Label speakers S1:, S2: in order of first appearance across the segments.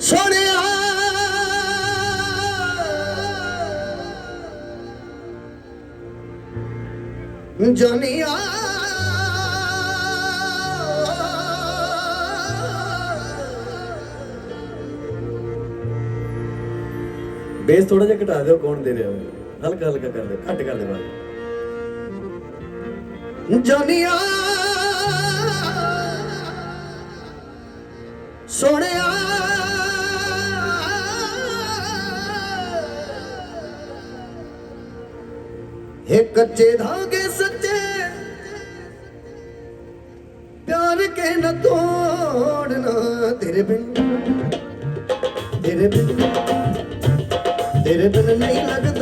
S1: ਸੋਹਣਿਆ
S2: ਬੇਸ ਥੋੜਾ ਜਿਹਾ ਘਟਾ ਦਿਓ, ਕੌਣ ਦੇ ਰਿਹਾ ਹਲਕਾ ਹਲਕਾ ਕਰ ਦੇ ਘੱਟ ਕਰ ਦੇ ਬਾਅਦ।
S1: ਜਨੀਆ ਸੋਹਣਿਆ। ਇਹ ਕੱਚੇ ਧਾਗੇ ਸੱਚੇ, ਪਿਆਰ ਕੇ ਨਾ ਤੋੜਨਾ ਤੇਰੇ ਬਿਨ। ਤੇਰੇ ਬਿਨ ਤੇਰੇ ਬਿਨ ਨਹੀਂ ਲੱਗਦਾ।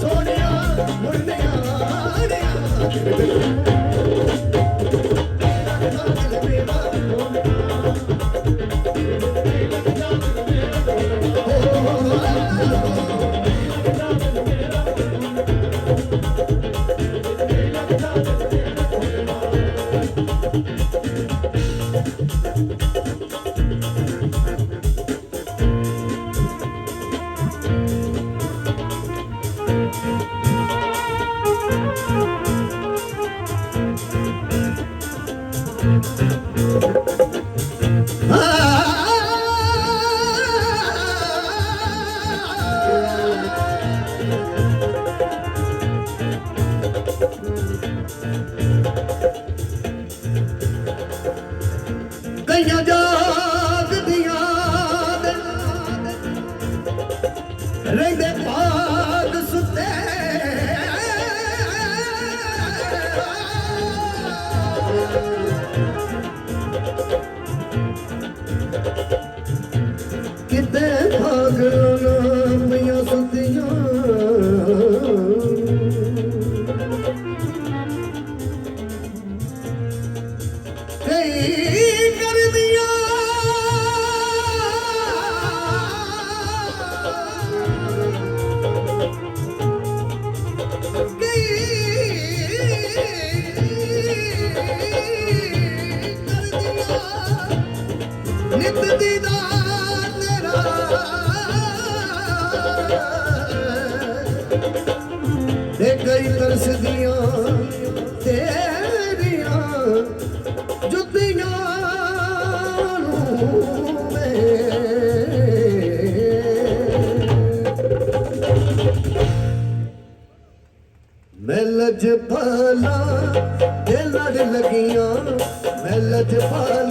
S1: ਸੋਹਣਿਆ ਮੁੰਡਿਆ ਲਜ ਭਾਲਾ ਤੇ ਲੜ ਲਗੀਆਂ ਮੈਂ ਲਜ ਭਾਲਾ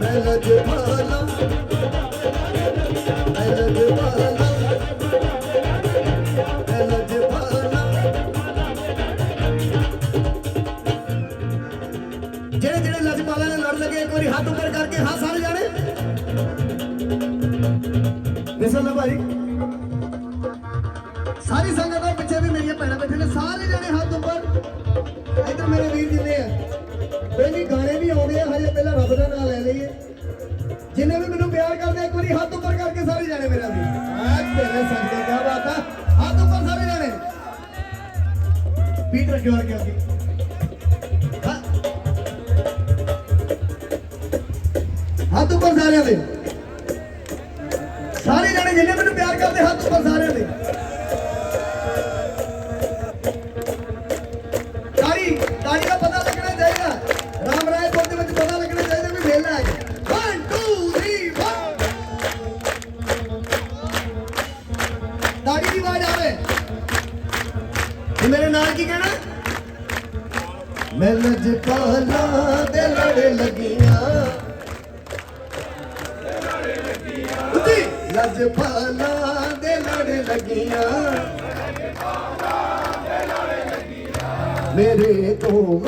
S1: melody. ਸਾਰਿਆਂ ਦੇ। ਸਾਰੇ ਜਣੇ ਜਿੰਨੇ ਮੈਨੂੰ ਪਿਆਰ ਕਰਦੇ ਹੱਥ ਉੱਪਰ ਸਾਰਿਆਂ ਦੇ। ਤਾੜੀ ਤਾੜੀ ਦਾ ਪਤਾ ਲੱਗਣਾ ਚਾਹੀਦਾ। ਰਾਮ ਰਾਏਪੁਰ ਦੇ ਵਿੱਚ ਪਤਾ ਲੱਗਣਾ ਚਾਹੀਦਾ ਵੀ ਮੇਲਾ ਹੈ। ਤਾੜੀ ਦੀ ਆਵਾਜ਼ ਆਵੇ। ਮੇਰੇ ਨਾਲ ਕੀ ਕਹਿਣਾ? ਮੈਂ ਲਜ ਪਾਲਾ ਦੇ ਲੜ ਲੱਗੀਆਂ। ਰਾਜਪਾਲਾਂ ਦੇ ਲੜ ਲੱਗੀਆਂ। ਮੇਰੇ ਤੋਂ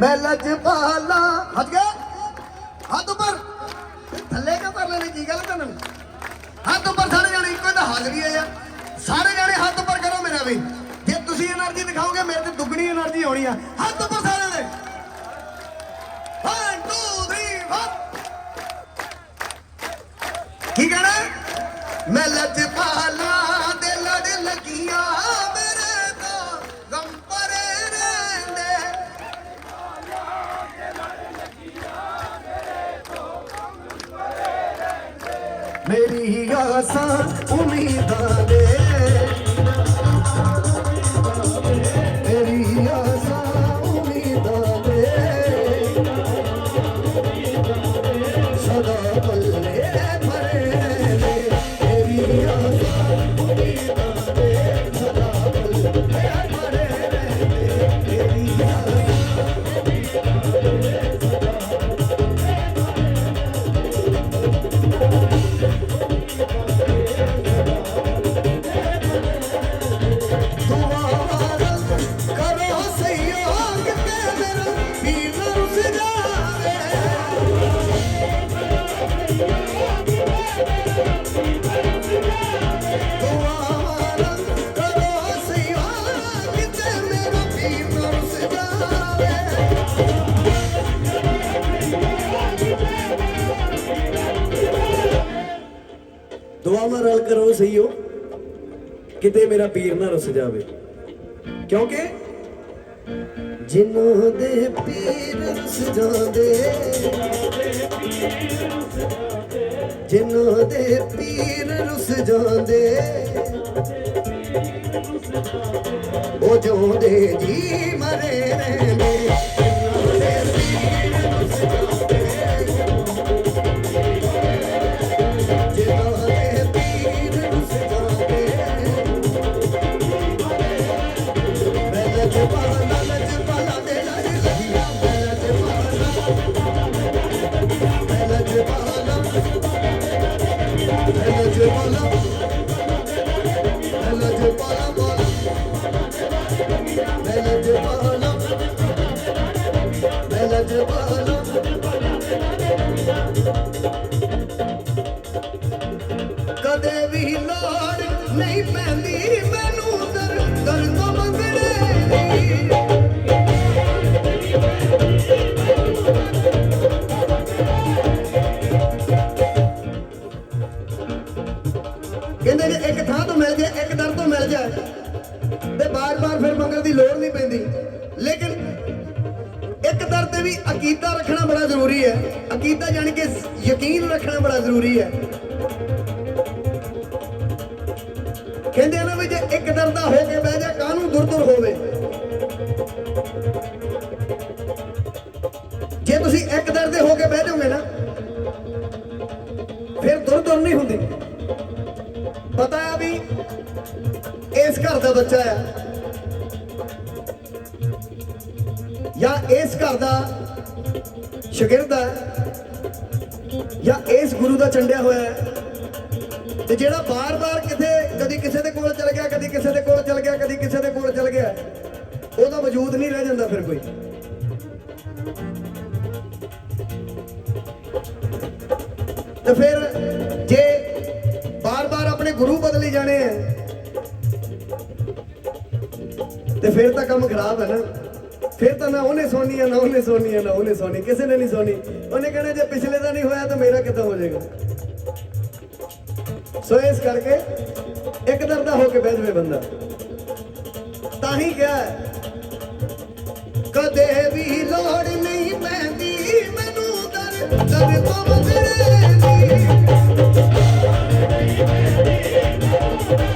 S1: ਮੈਂ ਲੱਜ ਪਾਲਾ हट गया ਹੱਥ ਉੱਪਰ। ਥੱਲੇ ਕਾ ਪਰ ਲੈਣੇ ਕੀ ਗੱਲ ਤੁਹਾਨੂੰ ਹੱਥ ਉੱਪਰ ਸਾਰੇ ਜਾਣੇ ਇੱਕੋ ਤਾਂ ਹਾਜ਼ਰੀ ਹੈ ਯਾਰ ਸਾਰੇ ਜਾਣੇ ਹੱਥ ਉੱਪਰ ਕਰੋ ਮੇਰਾ ਵੀ। ਜੇ ਤੁਸੀਂ એનર્ਜੀ ਦਿਖਾਓਗੇ, ਮੇਰੇ ਤੇ ਦੁੱਗਣੀ એનર્ਜੀ ਹੋਣੀ ਆ। ਮੇਰੀ ਆਸਾਂ ਉਮੀਦਾਂ ਦੇ।
S2: ਕਿਤੇ ਮੇਰਾ ਪੀਰ ਨਾ ਰੁੱਸ ਜਾਵੇ। ਕਿਉਂਕਿ
S1: ਜਿਨ੍ਹਾਂ ਦੇ ਪੀਰ ਰੁੱਸ ਜਾਂਦੇ ਜਿਨ੍ਹਾਂ ਦੇ ਪੀਰ ਰਸ ਜਾਂਦੇ, ਉਹ ਜਿਉਂਦੇ ਜੀ ਮਰੇ ਰਹਿੰਦੇ। ਕਹਿੰਦੇ ਜੇ ਇੱਕ ਥਾਂ ਤੋਂ ਮਿਲ ਜਾਏ, ਇੱਕ ਦਰ ਤੋਂ ਮਿਲ ਜਾਏ। ਤੇ ਬਾਰ-ਬਾਰ ਫਿਰ ਮੰਗਣ ਦੀ ਲੋੜ ਨਹੀਂ ਪੈਂਦੀ। ਲੇਕਿਨ ਇੱਕ ਦਰ ਤੇ ਵੀ ਅਕੀਦਾ ਰੱਖਣਾ ਬੜਾ ਜ਼ਰੂਰੀ ਹੈ। ਅਕੀਦਾ ਜਾਣੀ ਕਿ ਯਕੀਨ ਰੱਖਣਾ ਬੜਾ ਜ਼ਰੂਰੀ ਹੈ। ਕਹਿੰਦੇ ਆ ਨਾ ਵੀ ਜੇ ਇੱਕ ਦਰ ਦਾ ਹੋ ਕੇ ਬਹਿ ਜਾ ਕਾਹਨੂੰ ਦੁਰ ਦੁਰ ਹੋਵੇ? ਬੱਚਾ ਆ ਜਾਂ ਇਸ ਘਰ ਦਾ ਸ਼ਾਗਿਰਦ ਹੈ, ਜਾਂ ਇਸ ਗੁਰੂ ਦਾ ਚੰਡਿਆ ਹੋਇਆ ਹੈ। ਤੇ ਜਿਹੜਾ ਬਾਰ-ਬਾਰ ਕਿਤੇ, ਕਦੀ ਕਿਸੇ ਦੇ ਕੋਲ ਚਲ ਗਿਆ, ਕਦੀ ਕਿਸੇ ਦੇ ਕੋਲ ਚਲ ਗਿਆ, ਕਦੀ ਕਿਸੇ ਦੇ ਕੋਲ ਚਲ ਗਿਆ, ਉਹਦਾ ਵਜੂਦ ਨਹੀਂ ਰਹਿ ਜਾਂਦਾ ਫਿਰ ਕੋਈ। ਤੇ ਫਿਰ ਜੇ ਬਾਰ-ਬਾਰ ਆਪਣੇ ਗੁਰੂ ਬਦਲੀ ਜਾਣੇ ਆ ਤੇ ਫਿਰ ਤਾਂ ਕੰਮ ਖਰਾਬ ਹੈ ਨਾ। ਫਿਰ ਤਾਂ ਨਾ ਉਹਨੇ ਸੋਨੀ ਆ, ਨਾ ਉਹਨੇ ਸੋਨੀ ਆ, ਨਾ ਉਹਨੇ ਸੋਨੀ ਕਿਸੇ ਨੇ ਨਹੀਂ ਸੋਨੀ ਉਹਨੇ ਕਹਿਣਾ, ਜੇ ਪਿਛਲੇ ਦਾ ਨਹੀਂ ਹੋਇਆ ਤਾਂ ਮੇਰਾ ਕਿੱਦਾਂ ਹੋ ਜਾਏਗਾ? ਸੋ ਇਸ ਕਰਕੇ ਇੱਕ ਦਰ ਦਾ ਹੋ ਕੇ ਬਹਿ ਜਾਵੇ ਬੰਦਾ। ਤਾਂ ਹੀ ਕਿਹਾ ਕਦੇ ਵੀ ਲੋੜ ਨਹੀਂ ਪੈਂਦੀ, ਮੈਨੂੰ ਦਰ ਦਰ ਤੋਂ ਮੰਗਣੇ ਦੀ। ਕਦੇ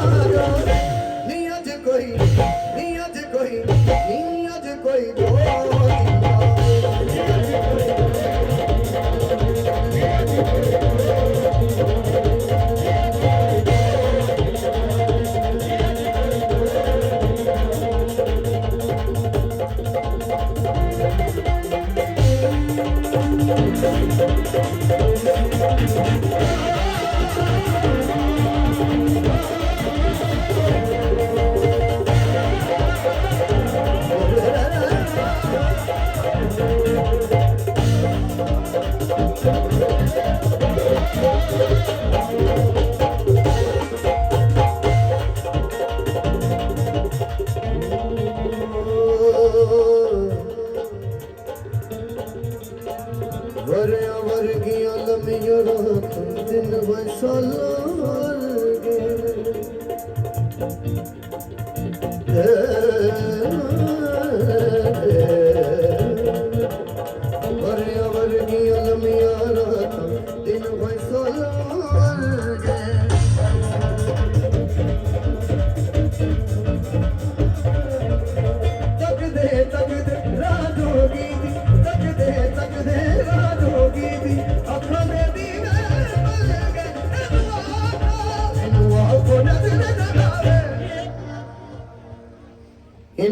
S1: করো রে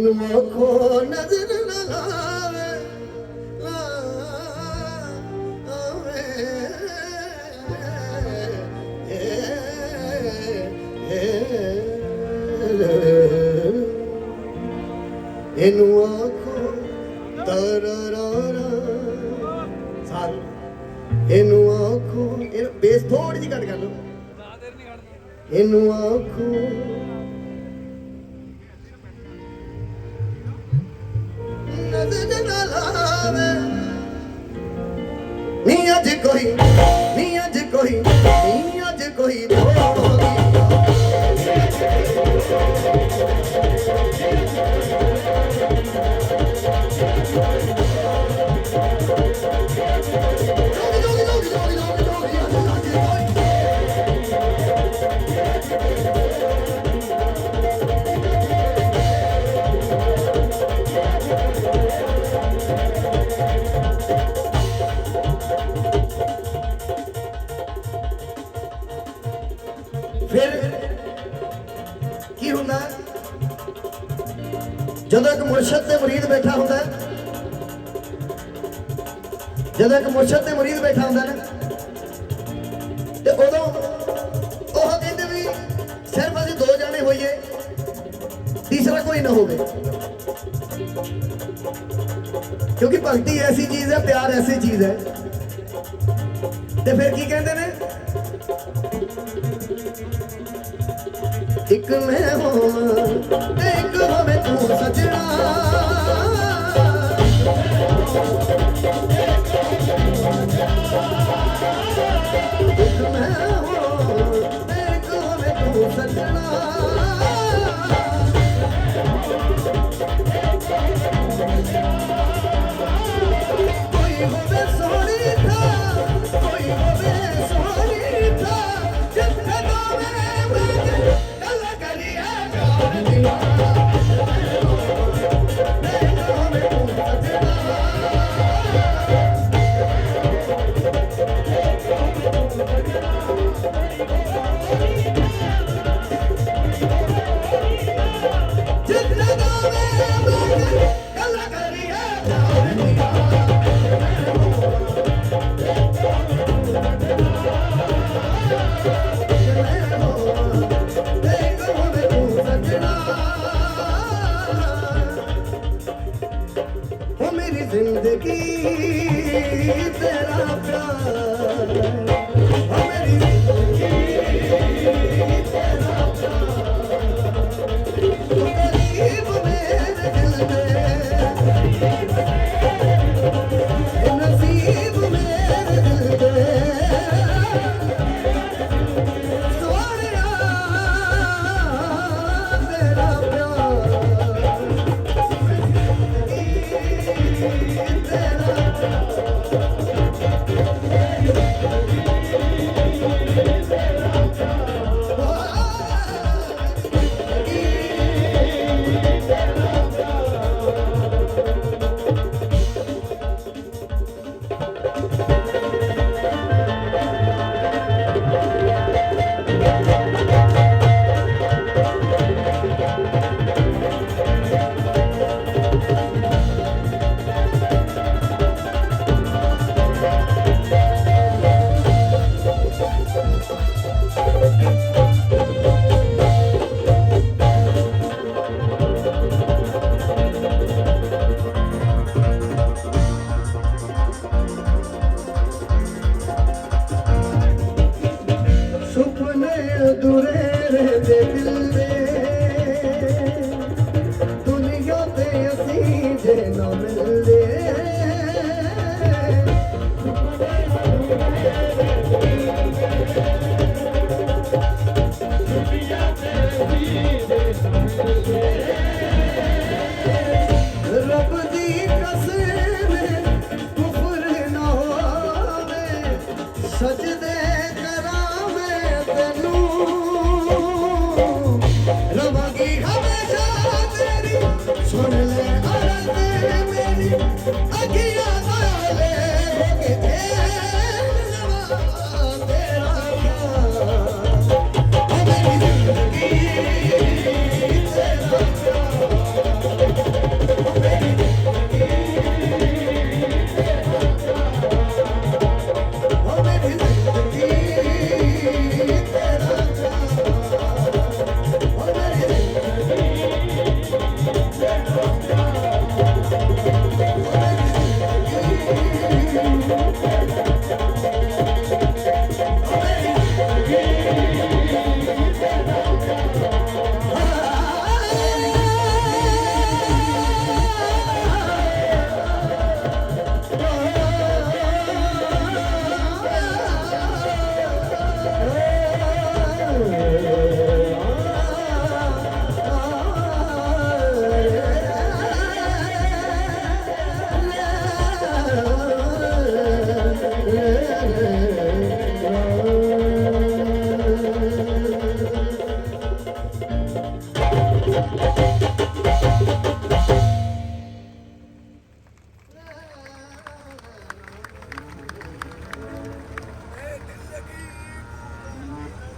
S1: ਮੈਨੂੰ ਕੋ ਨਜ਼ਰ ਇਹਨੂੰ ਆਖੋ ਤਰਰਾਰਾ ਸਾਥ ਇਹਨੂੰ ਆਖੋ ਇਹ ਬੇਸ ਥੋੜੀ ਜਿਹੀ ਘੱਟ ਕਰ ਇਹਨੂੰ ਆਖੋ ਜਦੋਂ ਇੱਕ ਮੁਰਸ਼ਦ ਤੇ murid ਬੈਠਾ ਹੁੰਦਾ ਨਾ। ਤੇ ਉਦੋਂ ਉਹ ਕਹਿੰਦੇ ਵੀ ਸਿਰਫ ਅਸੀਂ ਦੋ ਜਾਣੇ ਹੋਈਏ, ਤੀਸਰਾ ਕੋਈ ਨਾ ਹੋਵੇ। ਕਿਉਂਕਿ ਭਗਤੀ ਐਸੀ ਚੀਜ਼ ਹੈ, ਪਿਆਰ ਐਸੀ ਚੀਜ਼ ਹੈ। ਤੇ ਫਿਰ ਕੀ ਕਹਿੰਦੇ ਨੇ? ਇੱਕ ਮੈਂ ਹੋਵਾਂ ਤੇ ਇੱਕ ਹੋਵੇ ਤੂੰ ਸਜਣਾ। ಸಜದೇ